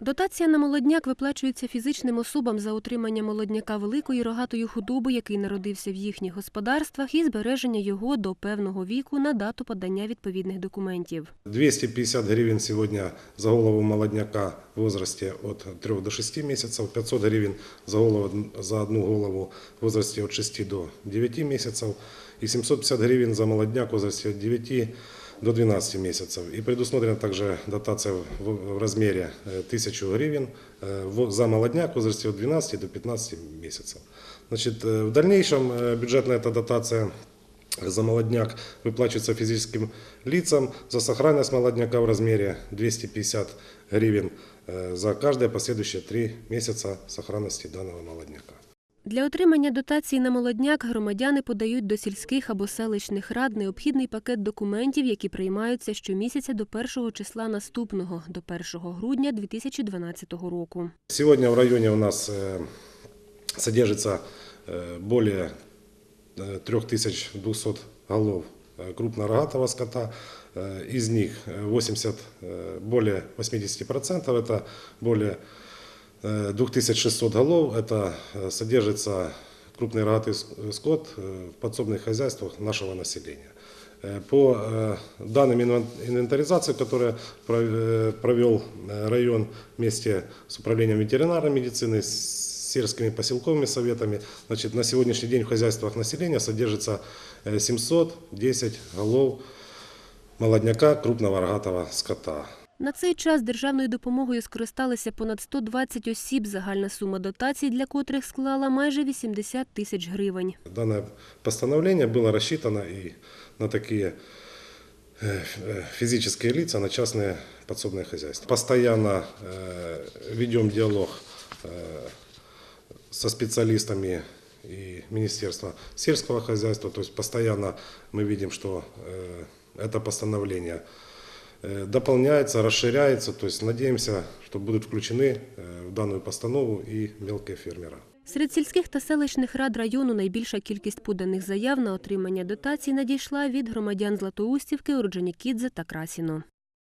Дотація на молодняк виплачується фізичним особам за утримання молодняка великої рогатої худоби, який народився в їхніх господарствах, і збереження його до певного віку на дату подання відповідних документів. 250 гривен сегодня за голову молодняка в возрасте от 3 до 6 месяцев, 500 гривен за, голову, за одну голову в возрасте от 6 до 9 месяцев и 750 гривен за молодняк в возрасте от 9 до 12 месяцев. И предусмотрена также дотация в в размере э, 1000 гривен э, в- за молодняк в возрасте от 12 до 15 месяцев. Значит, э, в дальнейшем э, бюджетная эта дотация за молодняк выплачивается физическим лицам за сохранность молодняка в размере 250 гривен э, за каждые последующие три месяца сохранности данного молодняка. Для отримання дотації на молодняк громадяни подають до сільських або селищних рад необхідний пакет документів, які приймаються щомісяця до першого числа наступного, до 1 грудня 2012 року. Сегодня в районе у нас э, содержится э, более э, 3200 голов э, крупнорогатого скота. Э, Из них э, 80, э, более 80% это более э, 2600 голов. Это э, содержится крупный рогатый с- скот э, в подсобных хозяйствах нашего населения. Э, По э, данным инвен- инвентаризации, которые про- э, провел э, район вместе с управлением ветеринарной медицины, с сельскими поселковыми советами, значит, на сегодняшний день в хозяйствах населения содержится э, 710 голов молодняка крупного рогатого скота. На цей час державною допомогою скористалися понад 120 осіб. Загальна сума дотацій для котрих склала майже 80 тисяч гривень. Данное постановление было рассчитано и на такие э, э, физические лица, на частные подсобные хозяйства. Постоянно э, ведем диалог э, со специалистами и Министерства сельского хозяйства. То есть постоянно мы видим, что э, это постановление э, дополняется, расширяется. То есть надеемся, что будут включены э, в данную постанову и мелкие фермеры. Серед сільських та селищних рад району найбільша кількість поданих заяв на отримання дотацій надійшла від громадян Златоустівки, Орджонікідзе та Красіно.